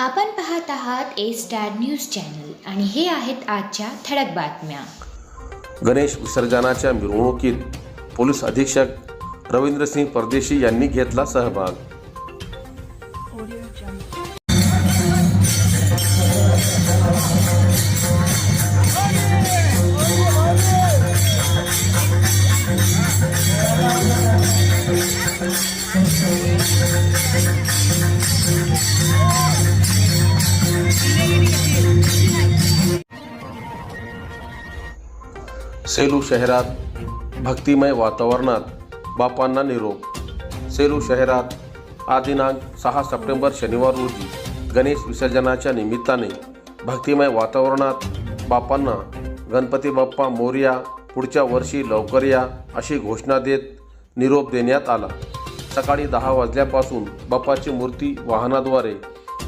आपण पाहत आहात ए स्टार न्यूज चॅनल आणि हे आहेत आजच्या ठळक बातम्या. गणेश विसर्जनाच्या मिरवणुकीत पोलीस अधीक्षक रवींद्रसिंग परदेशी यांनी घेतला सहभाग. सेलू शहरात भक्तिमय वातावरणात बापांना निरोप. सेलू शहरात आज दिनांक सहा सप्टेंबर शनिवार रोजी गणेश विसर्जनाच्या निमित्ताने भक्तिमय वातावरणात बापांना गणपती बाप्पा मोर्या पुढच्या वर्षी लवकर या अशी घोषणा देत निरोप देण्यात आला. सकाळी दहा वाजल्यापासून बाप्पाची मूर्ती वाहनाद्वारे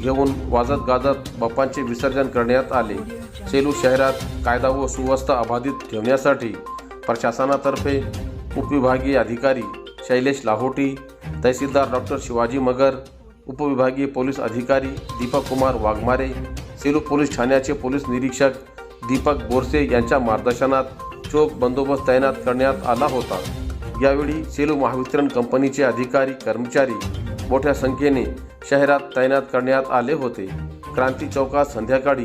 घेऊन वाजत गाजत बाप्पांचे विसर्जन करण्यात आले. सेलू शहरात कायदा व सुव्यवस्था अबाधित ठेवण्यासाठी प्रशासनातर्फे उपविभागीय अधिकारी शैलेश लाहोटी तहसीलदार डॉक्टर शिवाजी मगर उपविभागीय पोलीस अधिकारी दीपक कुमार वाघमारे सेलू पोलीस ठाण्याचे पोलीस निरीक्षक दीपक बोरसे यांच्या मार्गदर्शनात चोख बंदोबस्त तैनात करण्यात आला होता. यावेळी सेलू महावितरण कंपनीचे अधिकारी कर्मचारी मोठ्या संख्येने शहरात तैनात करण्यात आले होते. क्रांती चौकात संध्याकाळी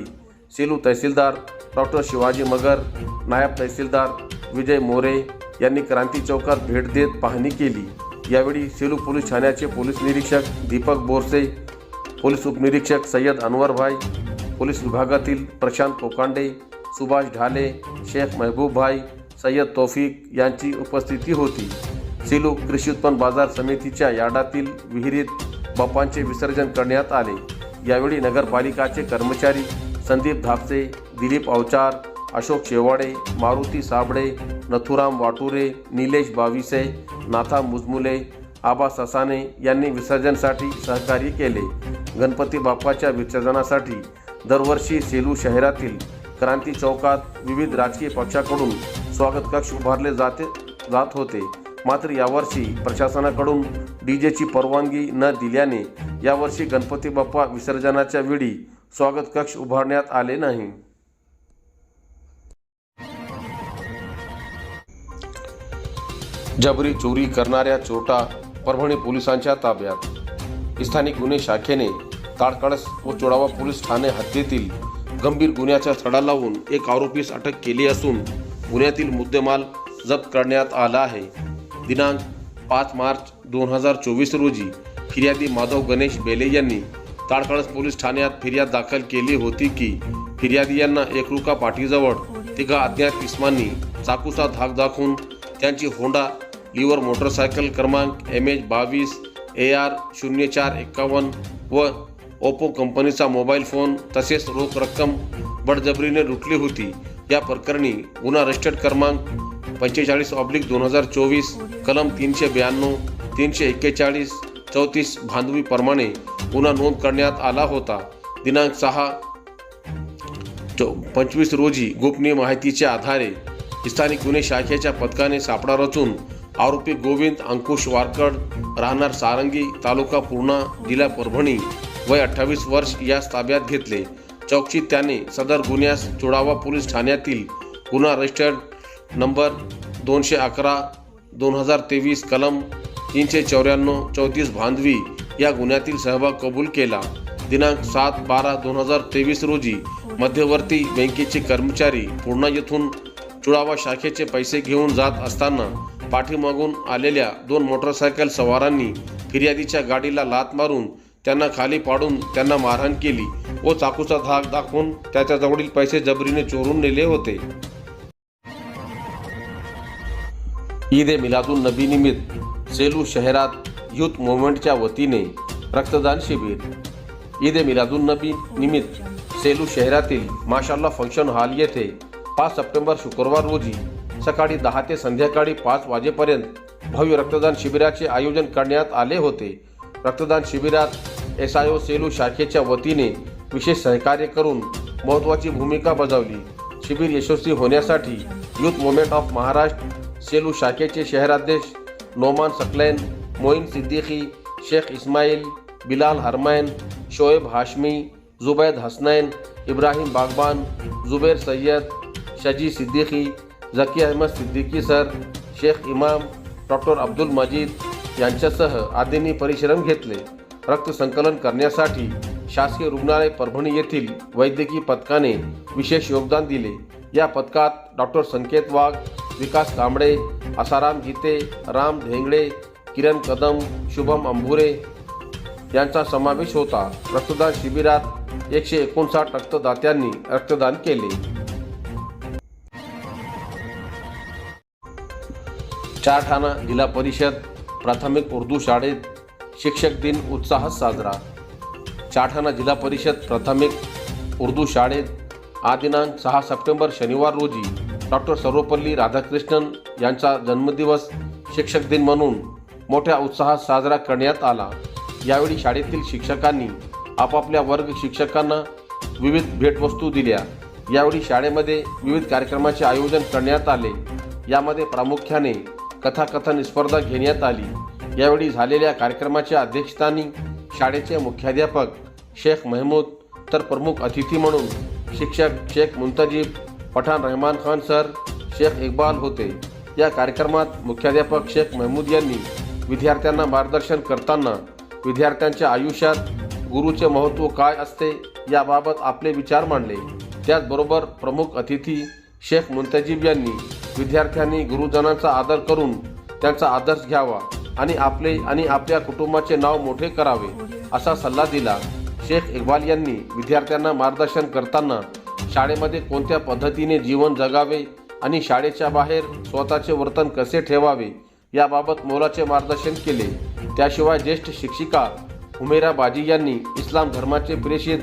सेलू तहसीलदार डॉक्टर शिवाजी मगर नायब तहसीलदार विजय मोरे यांनी क्रांती चौकात भेट देत पाहणी केली. यावेळी सेलू पोलीस ठाण्याचे पोलीस निरीक्षक दीपक बोरसे पोलीस उपनिरीक्षक सय्यद अनवरभाई पोलीस विभागातील प्रशांत कोकांडे सुभाष ढाले शेख महबूबभाई सय्यद तौफिक यांची उपस्थिती होती. सेलू कृषी उत्पन्न बाजार समितीच्या यार्डातील विहिरीत बाप्पांचे विसर्जन करण्यात आले. यावेळी नगरपालिकाचे कर्मचारी संदीप धापसे दिलीप अवचार अशोक शेवाडे मारुती साबळे नथुराम वाटुरे निलेश बाविसे नाथा मुजमुले आबा ससाने यांनी विसर्जनासाठी सहकार्य केले. गणपती बाप्पाच्या विसर्जनासाठी दरवर्षी सेलू शहरातील क्रांती चौकात विविध राजकीय पक्षाकडून स्वागत कक्ष उभारले जाते जात होते. मात्र यावर्षी प्रशासनाकडून डी जेची परवानगी न दिल्याने यावर्षी गणपती बाप्पा विसर्जनाच्या वेळी स्वागत कक्ष उभारण्यात आले नाही. जबरी चोरी करणाऱ्या चोरटा परभणी पोलिसांच्या ताब्यात. स्थानिक गुन्हे शाखेने ताडकळस व चोडावा पोलीस ठाणे हद्दीतील गंभीर गुन्ह्याचा छडा लावून एक आरोपीस अटक केली असून गुन्ह्यातील मुद्देमाल जप्त करण्यात आला आहे. दिनांक पाच मार्च दोन हजार चोवीस रोजी फिर्यादी माधव गणेश बेले यांनी ताडकळस पोलीस ठाण्यात फिर्याद दाखल केली होती की फिर्यादी यांना एकरुका पाठीजवळ तिघा अज्ञात इस्मांनी चाकूचा धाक दाखवून त्यांची होंडा लिव्हर मोटरसायकल क्रमांक एम एच बावीस ए आर शून्य चार एक्कावन्न व ओप्पो कंपनीचा मोबाईल फोन तसेच रोख रक्कम बडजबरीने लुटली होती. या प्रकरणी गुन्हा रजिस्टर्ड क्रमांक पंचेचाळीस ऑब्लिक दोन हजार चोवीस कलम तीनशे ब्याण्णव तीनशे एक्केचाळीस चौतीस भांडवीप्रमाणे गुन्हा नोंद करण्यात आला होता. दिनांक सहा चौ पंचवीस रोजी गोपनीय माहितीच्या आधारे स्थानिक गुन्हे शाखेच्या पथकाने सापळा रचून आरोपी गोविंद अंकुश वारकड राहणार सारंगी तालुका पूर्णा जिल्हा परभणी वय अठ्ठावीस वर्ष यास ताब्यात घेतले. चौकशीत त्याने सदर गुन्ह्यास चुडावा पोलीस ठाण्यातील गुन्हा रजिस्टर्ड नंबर दोनशे अकरा दोन हजार तेवीस कलम तीनशे चौऱ्याण्णव चौतीस भांदवी या गुन्ह्यातील सहभाग कबूल केला. दिनांक सात बारा दोन हजार तेवीस रोजी मध्यवर्ती बँकेचे कर्मचारी पूर्णा येथून चुडावा शाखेचे पैसे घेऊन जात असताना पाठीमागून आलेल्या दोन मोटरसायकल सवारांनी फिर्यादीच्या गाडीला लात मारून त्यांना खाली पाडून त्यांना मारहाण केली व चाकूचा धाक दाखवून त्याच्याजवळील पैसे जबरीने चोरून नेले होते. ईद ए मिलादुल नबी निमित्त सेलू शहरात युथ मुवमेंटच्या वतीने रक्तदान शिबिर. ईद ए मिलादुल नबी निमित्त सेलू शहरातील माशाल्ला फंक्शन हॉल येथे पाच सप्टेंबर शुक्रवार रोजी सकाळी दहा ते संध्याकाळी पाच वाजेपर्यंत भव्य रक्तदान शिबिराचे आयोजन करण्यात आले होते. रक्तदान शिबिरात एस आय ओ सेलू शाखेच्या वतीने विशेष सहकार्य करून महत्त्वाची भूमिका बजावली. शिबिर यशस्वी होण्यासाठी youth movement of Maharashtra Selu शाखेचे शहराध्यक्ष नोमान सकलैन मोईन सिद्दीकी शेख इस्माईल बिलाल हरमैन शोएब हाशमी जुबैद हसनैन इब्राहिम बागबान जुबैर सय्यद शजी सिद्दीकी झकी अहमद सिद्दीकी सर शेख इमाम डॉक्टर अब्दुल मजीद यांच्यासह आदींनी परिश्रम घेतले. रक्तसंकलन करण्यासाठी शासकीय रुग्णालय परभणी येथील वैद्यकीय पथकाने विशेष योगदान दिले. या पथकात डॉक्टर संकेत वाघ विकास कांबळे आसाराम गीते राम धेंगडे किरण कदम शुभम अंभुरे यांचा समावेश होता. रक्तदान शिबिरात एकशे एकोणसाठ रक्तदात्यांनी रक्तदान केले. चारठाणा जिल्हा परिषद प्राथमिक उर्दू शाळेत शिक्षक दिन उत्साहात साजरा. चारठाणा जिल्हा परिषद प्राथमिक उर्दू शाळेत आदिनांक सहा सप्टेंबर शनिवार रोजी डॉक्टर सर्वपल्ली राधाकृष्णन यांचा जन्मदिवस शिक्षक दिन म्हणून मोठ्या उत्साहात साजरा करण्यात आला. यावेळी शाळेतील शिक्षकांनी आपापल्या वर्ग शिक्षकांना विविध भेटवस्तू दिल्या. यावेळी शाळेमध्ये विविध कार्यक्रमाचे आयोजन करण्यात आले. यामध्ये प्रामुख्याने कथाकथन स्पर्धा घेण्यात आली. यावेळी झालेल्या कार्यक्रमाच्या अध्यक्षस्थानी शाळेचे मुख्याध्यापक शेख महमूद तर प्रमुख अतिथी म्हणून शिक्षक शेख मुंतजीब पठाण रहमान खान सर शेख इक्बाल होते. या कार्यक्रमात मुख्याध्यापक शेख महमूद यांनी विद्यार्थ्यांना मार्गदर्शन करताना विद्यार्थ्यांच्या आयुष्यात गुरुचे महत्त्व काय असते याबाबत आपले विचार मांडले. त्याचबरोबर प्रमुख अतिथी शेख मुंतजीब यांनी विद्यार्थ्यांनी गुरुजनांचा आदर करून त्यांचा आदर्श घ्यावा आणि आपले आणि आपल्या कुटुंबाचे नाव मोठे करावे असा सल्ला दिला. शेख इक्बाल यांनी विद्यार्थ्यांना मार्गदर्शन करताना शाळेमध्ये कोणत्या पद्धतीने जीवन जगावे आणि शाळेच्या बाहेर स्वतःचे वर्तन कसे ठेवावे याबाबत मोलाचे मार्गदर्शन केले. त्याशिवाय ज्येष्ठ शिक्षिका हुमेरा बाजी यांनी इस्लाम धर्माचे प्रेषित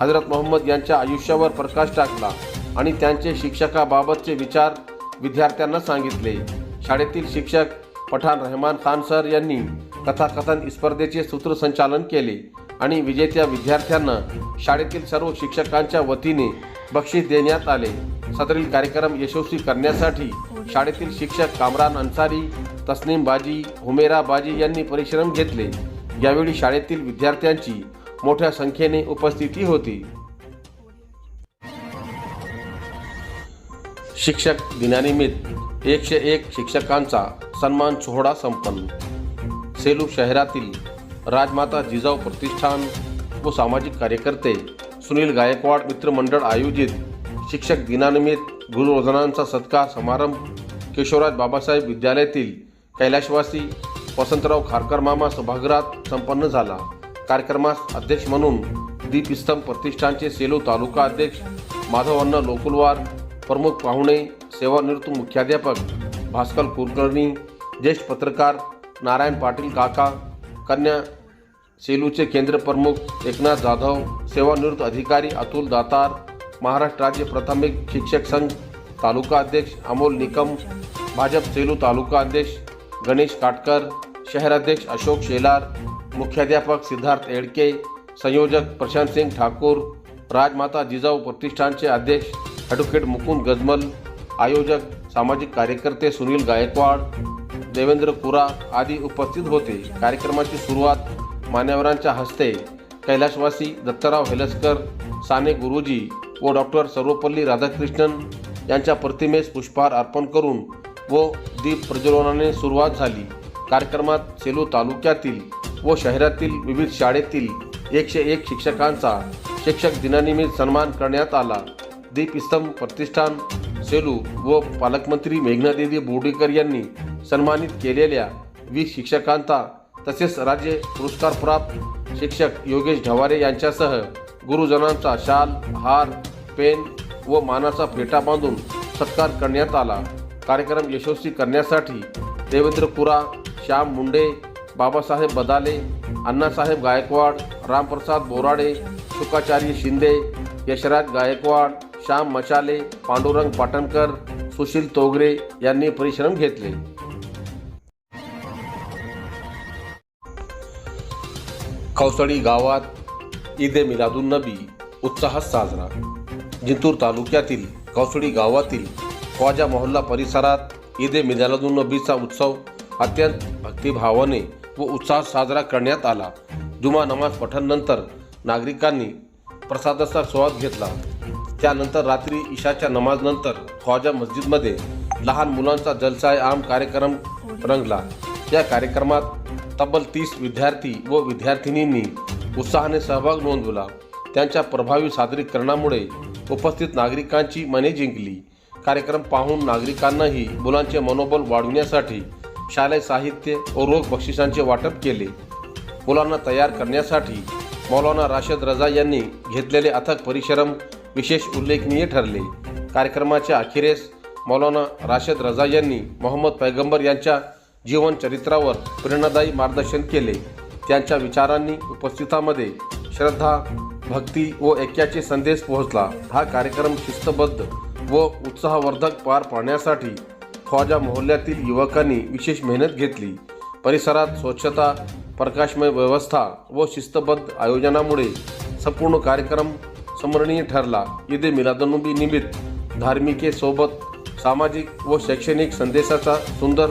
हजरत मोहम्मद यांच्या आयुष्यावर प्रकाश टाकला आणि त्यांचे शिक्षकाबाबतचे विचार विद्यार्थ्यांना सांगितले. शाळेतील शिक्षक पठाण रहमान खान सर यांनी कथाकथन स्पर्धेचे सूत्रसंचालन केले. आणि विजेत्या विद्यार्थ्यांना शाळेतील सर्व शिक्षकांच्या वतीने बक्षीस देण्यात आले. सदरील कार्यक्रम यशस्वी करण्यासाठी शाळेतील शिक्षक कामरान अन्सारी तस्नीम बाजी हुमेरा बाजी यांनी परिश्रम घेतले. यावेळी शाळेतील विद्यार्थ्यांची मोठ्या संख्येने उपस्थिती होती. शिक्षक दिनानिमित्त एकशे एक शिक्षकांचा सन्मान सोहळा संपन्न. सेलू शहरातील राजमाता जिजाऊ प्रतिष्ठान व सामाजिक कार्यकर्ते सुनील गायकवाड मित्रमंडळ आयोजित शिक्षक दिनानिमित्त गुरुवर्धनांचा सत्कार समारंभ केशवराज बाबासाहेब विद्यालयातील कैलाशवासी वसंतराव खारकर मामा सभागृहात संपन्न झाला. कार्यक्रमास अध्यक्ष म्हणून दीपस्तंभ प्रतिष्ठानचे सेलू तालुका अध्यक्ष माधवअण्णा लोकुलवार प्रमुख पाहुणे सेवानिवृत्त मुख्याध्यापक भास्कर कुलकर्णी ज्येष्ठ पत्रकार नारायण पाटील काका कन्या सेलूचे केंद्र प्रमुख एकनाथ जाधव सेवानिवृत्त अधिकारी अतुल दातार महाराष्ट्र राज्य प्राथमिक शिक्षक संघ तालुका अध्यक्ष अमोल निकम भाजप सेलू तालुका अध्यक्ष गणेश काटकर शहराध्यक्ष अशोक शेलार मुख्याध्यापक सिद्धार्थ एडके संयोजक प्रशांत सिंग ठाकूर राजमाता जिजाऊ प्रतिष्ठानचे अध्यक्ष ॲडव्होकेट मुकुंद गजमल आयोजक सामाजिक कार्यकर्ते सुनील गायकवाड देवेंद्र कुरा आदी उपस्थित होते. कार्यक्रमाची सुरुवात मान्यवरांच्या हस्ते कैलाशवासी दत्तराव हेलसकर साने गुरुजी व डॉक्टर सर्वपल्ली राधाकृष्णन यांच्या प्रतिमेस पुष्पहार अर्पण करून व दीप प्रज्वलनाने सुरुवात झाली. कार्यक्रमात सेलू तालुक्यातील व शहरातील विविध शाळेतील एकशे एक शिक्षकांचा शिक्षक दिनानिमित्त सन्मान करण्यात आला. दीपस्तंभ प्रतिष्ठान सेलू व पालकमंत्री मेघनादेवी बोर्डीकर यांनी सन्मानित केलेल्या वीस शिक्षकांचा तसेच राज्य पुरस्कारप्राप्त शिक्षक योगेश ढवारे यांच्यासह गुरुजनांचा शाल हार पेन व मानाचा फेटा बांधून सत्कार करण्यात आला. कार्यक्रम यशस्वी करण्यासाठी देवेंद्र कुरा श्याम मुंडे बाबासाहेब बदाले अण्णासाहेब गायकवाड रामप्रसाद बोराडे शुकाचार्य शिंदे यशराज गायकवाड श्याम मचाले पांडुरंग पाटणकर सुशील तोगरे यांनी परिश्रम घेतले. कौसळी गावात ईद ए मिलादुन्नबी उत्साहात साजरा. जिंतूर तालुक्यातील कौसळी गावातील ख्वाजा मोहल्ला परिसरात ईद ए मिलादुन्नबीचा उत्सव अत्यंत भक्तिभावाने व उत्साहात साजरा करण्यात आला. जुमा नमाज पठणनंतर नागरिकांनी प्रसादाचा स्वाद घेतला. त्यानंतर रात्री इशाच्या नमाजनंतर ख्वाजा मस्जिदमध्ये लहान मुलांचा जलसाय आम कार्यक्रम रंगला. या कार्यक्रमात तब्बल तीस विद्यार्थी व विद्यार्थिनींनी उत्साहाने सहभाग नोंदवला त्यांच्या प्रभावी सादरीकरणामुळे उपस्थित नागरिकांची मने जिंकली. कार्यक्रम पाहून नागरिकांनाही मुलांचे मनोबल वाढविण्यासाठी शालेय साहित्य व रोख बक्षिसांचे वाटप केले. मुलांना तयार करण्यासाठी मौलाना राशद रजा यांनी घेतलेले अथक परिश्रम विशेष उल्लेखनीय ठरले. कार्यक्रमाच्या अखेरीस मौलाना राशद रजा यांनी मोहम्मद पैगंबर यांच्या जीवन चरित्रावर प्रेरणादायी मार्गदर्शन केले. त्यांच्या विचारांनी उपस्थितांमध्ये श्रद्धा भक्ती व ऐक्याचे संदेश पोहोचला. हा कार्यक्रम शिस्तबद्ध व उत्साहवर्धक पार पाडण्यासाठी ख्वाजा मोहल्ल्यातील युवकांनी विशेष मेहनत घेतली. परिसरात स्वच्छता प्रकाशमय व्यवस्था व शिस्तबद्ध आयोजनामुळे संपूर्ण कार्यक्रम स्मरणीय ठरला. ईद मिलादनुबी निमित्त धार्मिकेसोबत सामाजिक व शैक्षणिक संदेशाचा सुंदर